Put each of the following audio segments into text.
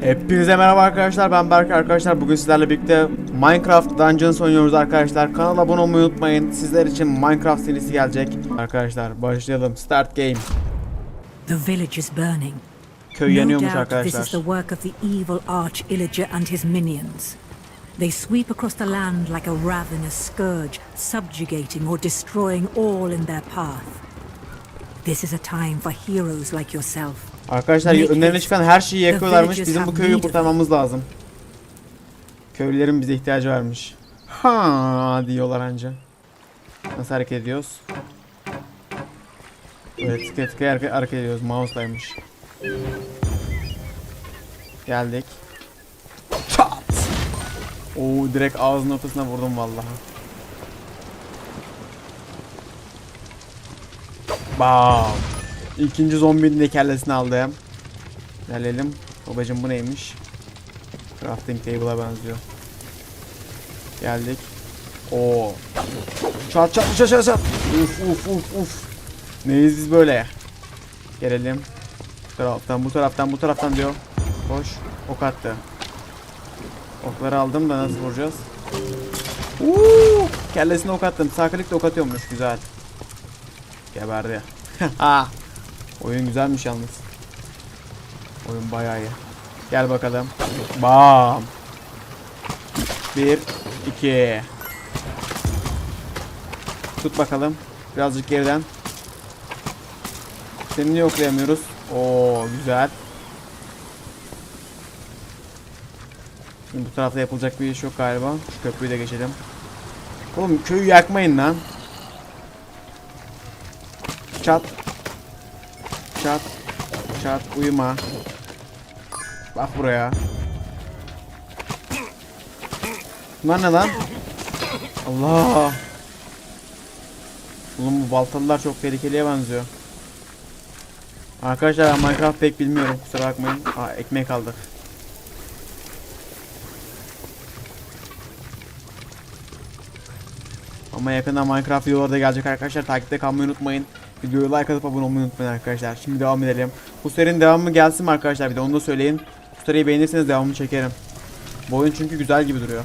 Hepinize merhaba arkadaşlar ben Berk arkadaşlar bugün sizlerle birlikte Minecraft Dungeons oynuyoruz arkadaşlar kanala abone olmayı unutmayın sizler için Minecraft serisi gelecek Arkadaşlar başlayalım start game The village is burning. Köy yanıyormuş doubt this is arkadaşlar the work of the evil Arch Illager and his minions. They sweep across the land like a ravenous scourge, subjugating or destroying all in their path. This is a time for heroes like yourself. Arkadaşlar önlerine çıkan her şeyi yakıyorlarmış. bizim bu köyü kurtarmamız lazım. Köylülerin bize ihtiyacı varmış. Ha diyorlar anca. Nasıl hareket ediyoruz? Evet tıkaya tıkaya hareket, hareket ediyoruz. Mouse'laymış. Geldik. Çat! Oo direkt ağzının ortasına vurdum vallahi. Bam İkinci zombinin de kellesini aldım Gelelim. Babacım bu neymiş? Crafting table'a benziyor. Geldik. Oo. Çat çat çat çat çat. Uf uf uf uf. Neyiz biz böyle? Gelelim. Bu taraftan bu taraftan bu taraftan diyor. Koş. Ok attı. Okları aldım da nasıl vuracağız? Uuu. Kellesine ok attım. Sağ klikle ok atıyormuş. Güzel. Geberdi. ha. Oyun güzelmiş yalnız. Oyun bayağı iyi. Gel bakalım. Bam. Bir, iki. Tut bakalım. Birazcık geriden. Seni niye oklayamıyoruz? Oo güzel. Şimdi bu tarafta yapılacak bir iş yok galiba. Şu köprüyü de geçelim. Oğlum köyü yakmayın lan. Çat. Çat. Çat uyuma. Bak buraya. Bunlar ne lan? Allah. Oğlum bu baltalılar çok tehlikeliye benziyor. Arkadaşlar Minecraft pek bilmiyorum kusura bakmayın. Aa ekmek aldık. Ama yakında Minecraft videoları da gelecek arkadaşlar. Takipte kalmayı unutmayın. Videoyu like atıp abone olmayı unutmayın arkadaşlar. Şimdi devam edelim. Bu serinin devamı gelsin mi arkadaşlar? Bir de onu da söyleyin. Bu seriyi beğenirseniz devamını çekerim. Bu oyun çünkü güzel gibi duruyor.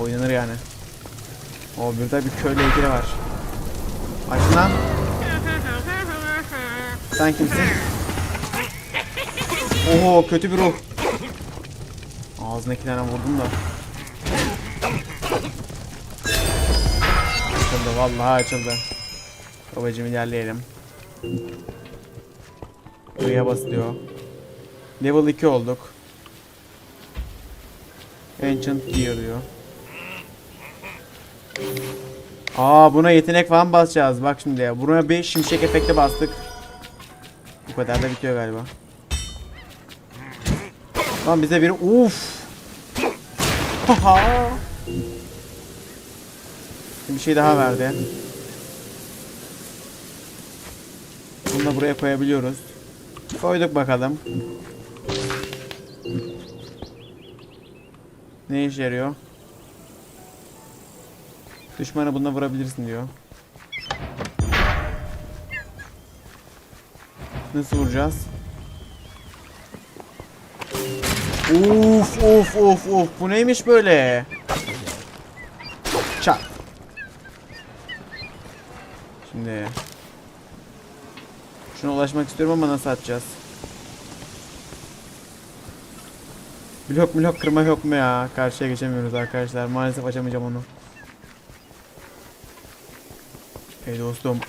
Oynanır yani. O burada bir köylü heykeli var. Aç lan. Sen kimsin? Oho kötü bir ruh. Tane vurdum da. Açıldı vallahi açıldı. Babacım ilerleyelim. Buraya bas diyor. Level 2 olduk. Ancient Gear diyor. Aa buna yetenek falan basacağız. Bak şimdi ya. Buna bir şimşek efekti bastık. Bu kadar da bitiyor galiba. Lan bize biri uf. Haha. Bir şey daha verdi. Bunu da buraya koyabiliyoruz. Koyduk bakalım. Ne işe yarıyor? Düşmanı bununla vurabilirsin diyor. Nasıl vuracağız? Uf of of of bu neymiş böyle? Çak. Şimdi Şuna ulaşmak istiyorum ama nasıl atacağız? Blok blok kırma yok mu ya? Karşıya geçemiyoruz arkadaşlar. Maalesef açamayacağım onu. Hey dostum.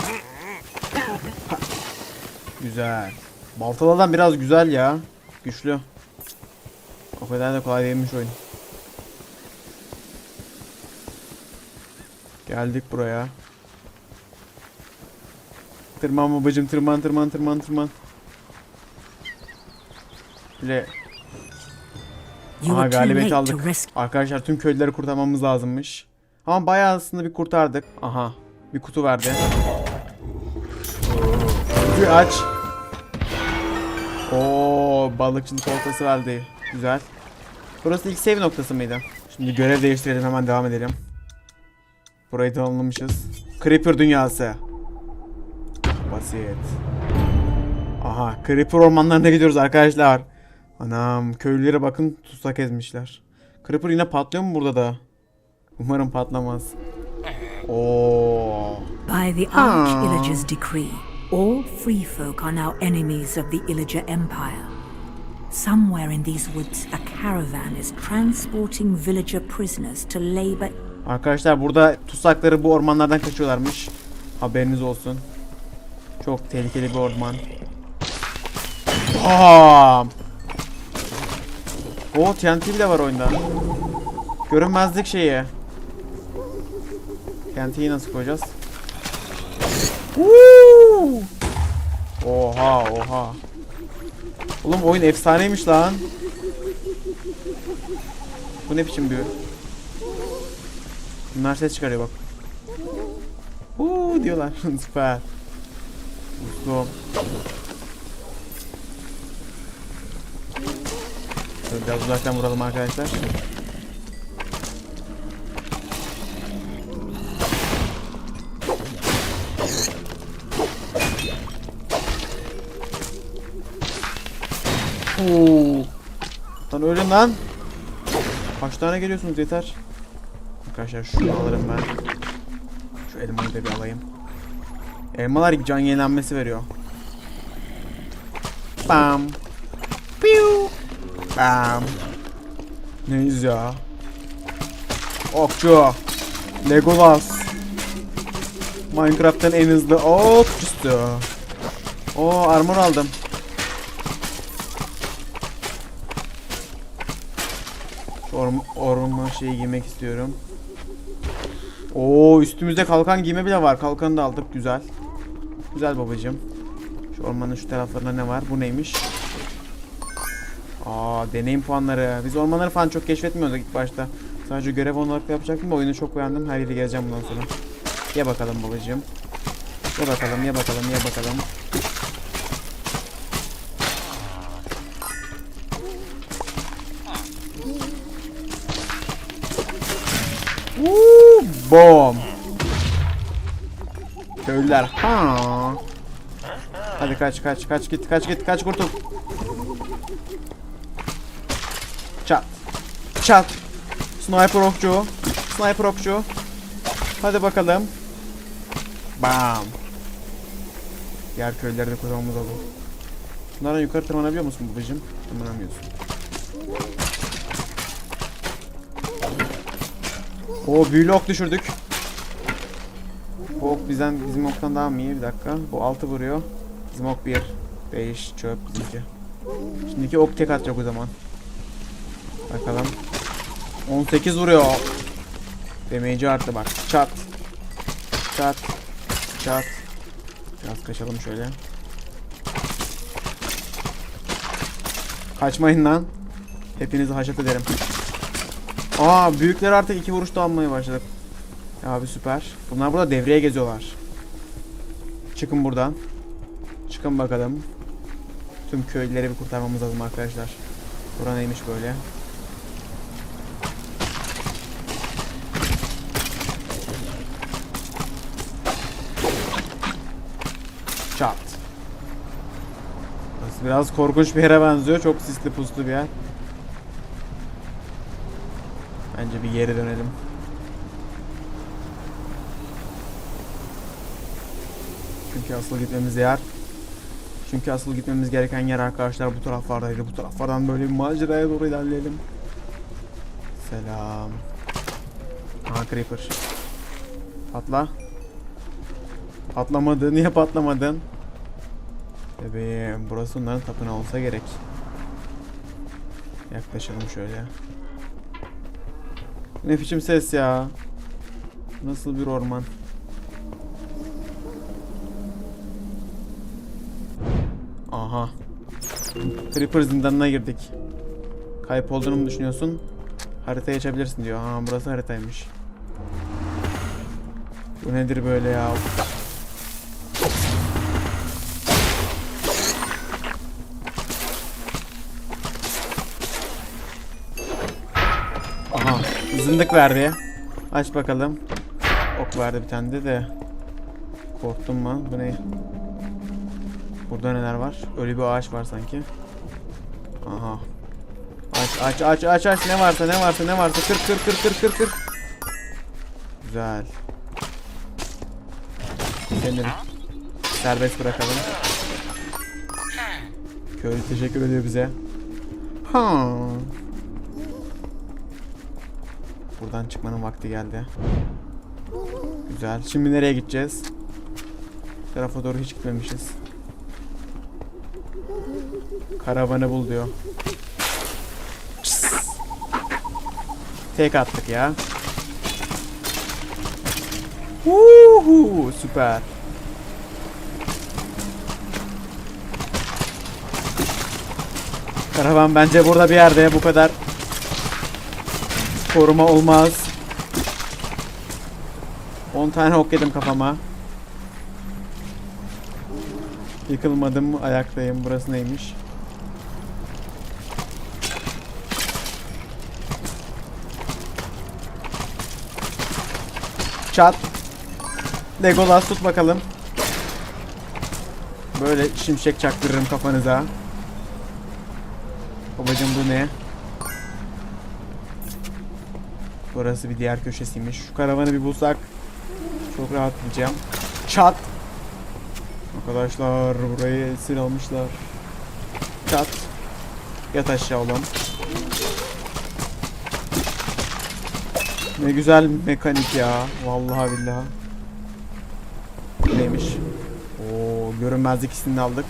Güzel. Baltalı biraz güzel ya. Güçlü. O kadar da kolay değilmiş oyun. Geldik buraya. Tırman babacım tırman tırman tırman tırman. You Aha to aldık. Arkadaşlar tüm köylüleri kurtarmamız lazımmış. Ama bayağı aslında bir kurtardık. Aha bir kutu verdi. Kutuyu aç. Oo balıkçılık oltası verdi. Güzel. Burası ilk save noktası mıydı? Şimdi görev değiştirelim hemen devam edelim. Burayı tamamlamışız. Creeper dünyası. Basit. Aha Creeper ormanlarına gidiyoruz arkadaşlar. Anam köylülere bakın tutsak ezmişler. Creeper yine patlıyor mu burada da? Umarım patlamaz. Oo. By the Arch-Illager's decree, all free folk are now enemies of the Illager Empire. Somewhere in these woods, a caravan is transporting villager prisoners to labor Arkadaşlar burada tutsakları bu ormanlardan kaçıyorlarmış. Haberiniz olsun. Çok tehlikeli bir orman. Bam! O TNT bile var oyunda. Görünmezlik şeyi. TNT'yi nasıl koyacağız? Woo! Oha oha. Oğlum oyun efsaneymiş lan. Bu ne biçim bir Bunlar ses çıkarıyor bak. Uuu diyorlar. Süper. Uslu. Şöyle biraz uzaktan vuralım arkadaşlar. Oo. Lan ölün lan. Kaç tane geliyorsunuz yeter. Arkadaşlar şunu alırım ben. Şu elmayı da bir alayım. Elmalar can yenilenmesi veriyor. Bam. Piu. Bam. Neyiz ya? Okçu. Legolas. Minecraft'ın en hızlı okçusu. Oo armor aldım. Orm orman şeyi giymek istiyorum. Oo üstümüzde kalkan giyme bile var. Kalkanı da aldık. Güzel. Güzel babacığım. Şu ormanın şu taraflarında ne var? Bu neymiş? Aa deneyim puanları. Biz ormanları falan çok keşfetmiyorduk ilk başta. Sadece görev olarak yapacaktım oyunu çok beğendim. Her yeri gezeceğim bundan sonra. Ye bakalım babacığım. Ye bakalım, ye bakalım, ye bakalım. Woo, Bom. Köylüler. Ha. Hadi kaç kaç kaç git kaç git kaç kurtul. Çat. Çat. Sniper okçu. Sniper okçu. Hadi bakalım. Bam. Diğer köyleri de kurmamız olur. Bunlardan yukarı tırmanabiliyor musun babacığım? Tırmanamıyorsun. O büyülü ok düşürdük. Bu ok bizden bizim oktan daha mı iyi? Bir dakika. Bu 6 vuruyor. Bizim ok 1. 5 çöp bizimki. Şimdiki ok tek atacak o zaman. Bakalım. 18 vuruyor. Damage'i arttı bak. Çat. Çat. Çat. Biraz kaçalım şöyle. Kaçmayın lan. Hepinizi haşat ederim. Aa büyükler artık iki vuruşta almaya başladık. Abi süper. Bunlar burada devreye geziyorlar. Çıkın buradan. Çıkın bakalım. Tüm köylüleri bir kurtarmamız lazım arkadaşlar. Bura neymiş böyle? Çat. Biraz korkunç bir yere benziyor. Çok sisli puslu bir yer. Bence bir geri dönelim. Çünkü asıl gitmemiz yer. Çünkü asıl gitmemiz gereken yer arkadaşlar bu taraflardaydı. Bu taraflardan böyle bir maceraya doğru ilerleyelim. Selam. Aha creeper. Patla. Patlamadı. Niye patlamadın? Bebeğim burası onların tapınağı olsa gerek. Yaklaşalım şöyle. Ne biçim ses ya? Nasıl bir orman? Aha. Creeper zindanına girdik. Kayıp olduğunu mu düşünüyorsun? Haritayı açabilirsin diyor. Ha burası haritaymış. Bu nedir böyle ya? Aha. Zındık verdi. Aç bakalım. Ok verdi bir tane de. Korktum mu? Bu ne? Burada neler var? Öyle bir ağaç var sanki. Aha. Aç aç aç aç aç ne varsa ne varsa ne varsa kır kır kır kır kır kır. Güzel. Senin. Serbest bırakalım. Köylü teşekkür ediyor bize. Ha. Buradan çıkmanın vakti geldi. Güzel. Şimdi nereye gideceğiz? Tarafa doğru hiç gitmemişiz. Karavanı bul diyor. Tek attık ya. Uhu, süper. Karavan bence burada bir yerde bu kadar koruma olmaz. 10 tane ok yedim kafama. Yıkılmadım ayaktayım. Burası neymiş? Çat. Legolas tut bakalım. Böyle şimşek çaktırırım kafanıza. Babacım bu ne? Burası bir diğer köşesiymiş. Şu karavanı bir bulsak çok rahatlayacağım. Çat. Arkadaşlar burayı esir almışlar. Çat. Yat aşağı oğlum. Ne güzel mekanik ya. Vallahi billahi. Neymiş? Oo, görünmezlik hissini aldık.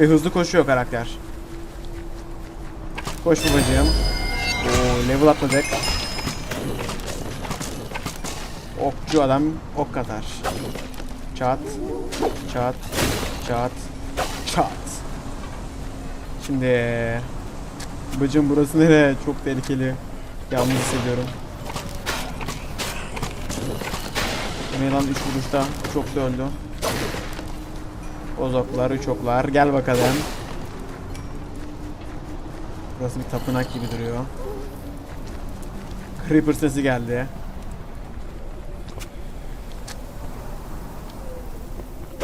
Ve hızlı koşuyor karakter. Koş babacığım. Oo, level atladık. Okçu adam ok atar. Çat. Çat. Çat. Çat. Şimdi Bacım burası nere? Çok tehlikeli. Yalnız hissediyorum. Milan 3 vuruşta çok da öldü. Bozoklar, oklar. Gel bakalım. Burası bir tapınak gibi duruyor. Creeper sesi geldi.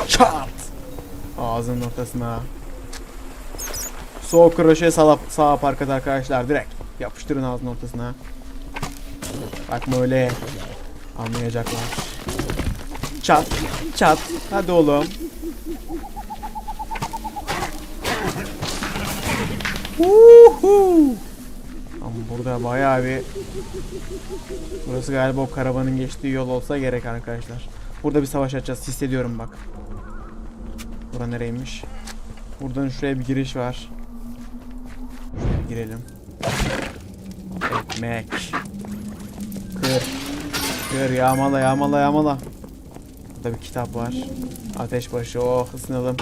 Çat! Ağzının ortasına. Soğuk kroşe sağ, sağ parkat arkadaşlar direkt. Yapıştırın ağzının ortasına. Bakma öyle. Anlayacaklar. Çat. Çat. Hadi oğlum. Uhu. Ama burada bayağı bir Burası galiba o karavanın geçtiği yol olsa gerek arkadaşlar. Burada bir savaş açacağız. Hissediyorum bak. Bura nereymiş? Buradan şuraya bir giriş var. Şuraya bir girelim. Ekmek. Kır. Kır yağmala yağmala yağmala. Burada bir kitap var. Ateş başı. Oh ısınalım.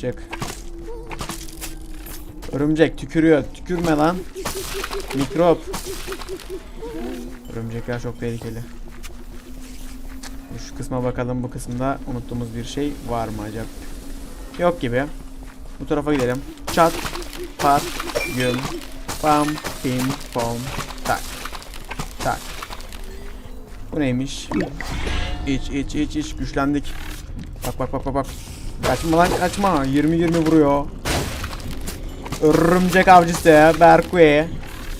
Çık. Örümcek tükürüyor. Tükürme lan. Mikrop. Örümcekler çok tehlikeli. Şu kısma bakalım. Bu kısımda unuttuğumuz bir şey var mı acaba? Yok gibi. Bu tarafa gidelim. Çat, pat, güm, pam, pim, pom, tak, tak. Bu neymiş? İç, iç, iç, iç. Güçlendik. Bak, bak, bak, bak, bak. Kaçma lan, kaçma. 20-20 vuruyor. Örümcek avcısı Berkue.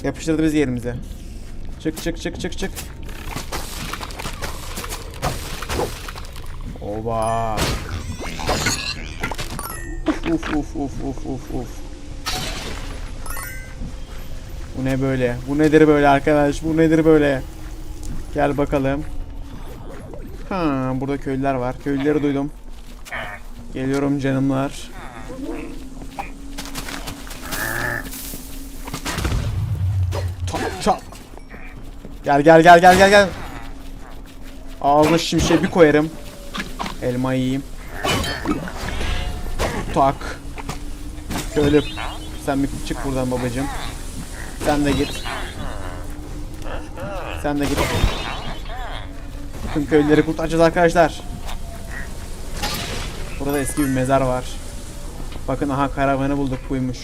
Yapıştırdı biz yerimize. Çık çık çık çık çık. Oba. Uf uf uf uf uf uf. Bu ne böyle? Bu nedir böyle arkadaş? Bu nedir böyle? Gel bakalım. Ha, burada köylüler var. Köylüleri duydum. Geliyorum canımlar. Çat çat. Gel gel gel gel gel gel. Ağzına şimşeği bir koyarım. Elma yiyeyim. Tak. Şöyle sen bir çık buradan babacığım. Sen de git. Sen de git. Tüm köylüleri kurtaracağız arkadaşlar. Burada eski bir mezar var. Bakın aha karavanı bulduk buymuş.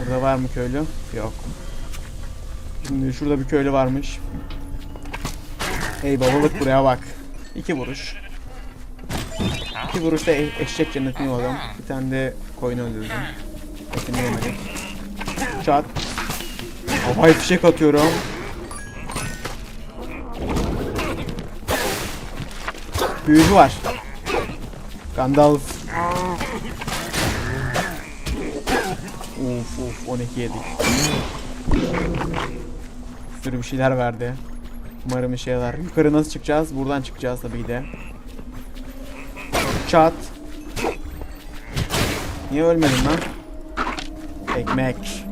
Burada var mı köylü? Yok. Şimdi şurada bir köylü varmış. Hey babalık buraya bak. İki vuruş. Bir vuruşta e- eşek cennetini yolladım. Bir tane de koyun öldürdüm. Etini yemedik. Çat. Havai fişek atıyorum. Büyücü var. Gandalf. Uf uf 12 yedik. Sürü bir şeyler verdi. Umarım işe yarar. Yukarı nasıl çıkacağız? Buradan çıkacağız tabii de. Çat. Niye ölmedin lan? Ekmek.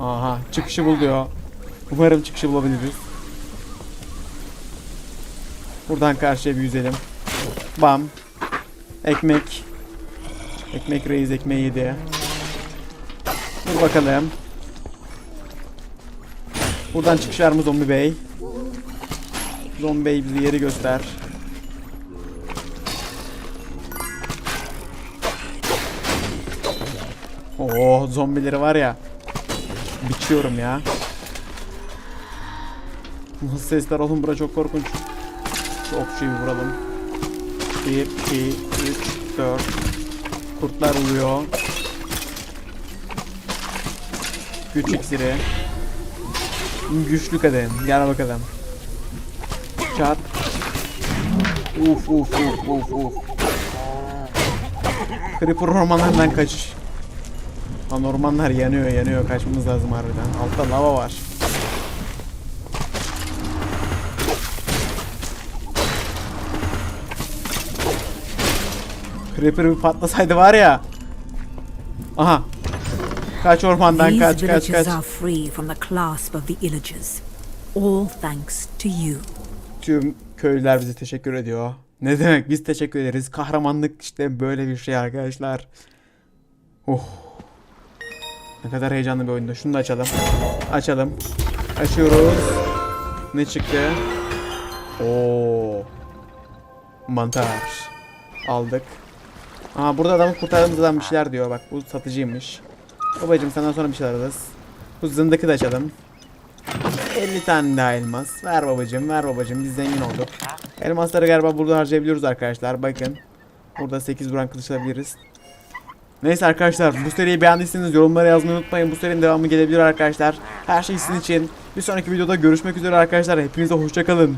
Aha çıkışı bul diyor. Umarım çıkışı bulabiliriz. Buradan karşıya bir yüzelim. Bam. Ekmek. Ekmek reis ekmeği yedi. Dur bakalım. Buradan çıkış var mı zombi bey? Zombi bey bize yeri göster. Oo zombileri var ya. Biçiyorum ya. Nasıl sesler oğlum bura çok korkunç. Şu okçuyu vuralım. 1, 2, 3, 4. Kurtlar uluyor. Güç iksiri. Güçlü kadın. Gel bakalım. Çat. Uf uf uf uf uf. Creeper ormanlarından kaç. Lan ormanlar yanıyor yanıyor kaçmamız lazım harbiden. Altta lava var. Creeper bir patlasaydı var ya. Aha. Kaç ormandan kaç kaç kaç. are free from the clasp of the illagers. All thanks to you. Tüm köylüler bize teşekkür ediyor. Ne demek biz teşekkür ederiz. Kahramanlık işte böyle bir şey arkadaşlar. Oh. Ne kadar heyecanlı bir oyunda. Şunu da açalım. Açalım. Açıyoruz. Ne çıktı? Oo. Mantar. Aldık. Aa burada adamı kurtardığımız adam bir şeyler diyor. Bak bu satıcıymış. Babacım senden sonra bir şeyler alırız. Bu zındıkı da açalım. 50 tane daha elmas. Ver babacım, ver babacım. Biz zengin olduk. Elmasları galiba burada harcayabiliyoruz arkadaşlar. Bakın. Burada 8 buran kılıç alabiliriz. Neyse arkadaşlar bu seriyi beğendiyseniz yorumlara yazmayı unutmayın. Bu serinin devamı gelebilir arkadaşlar. Her şey sizin için. Bir sonraki videoda görüşmek üzere arkadaşlar. Hepinize hoşçakalın.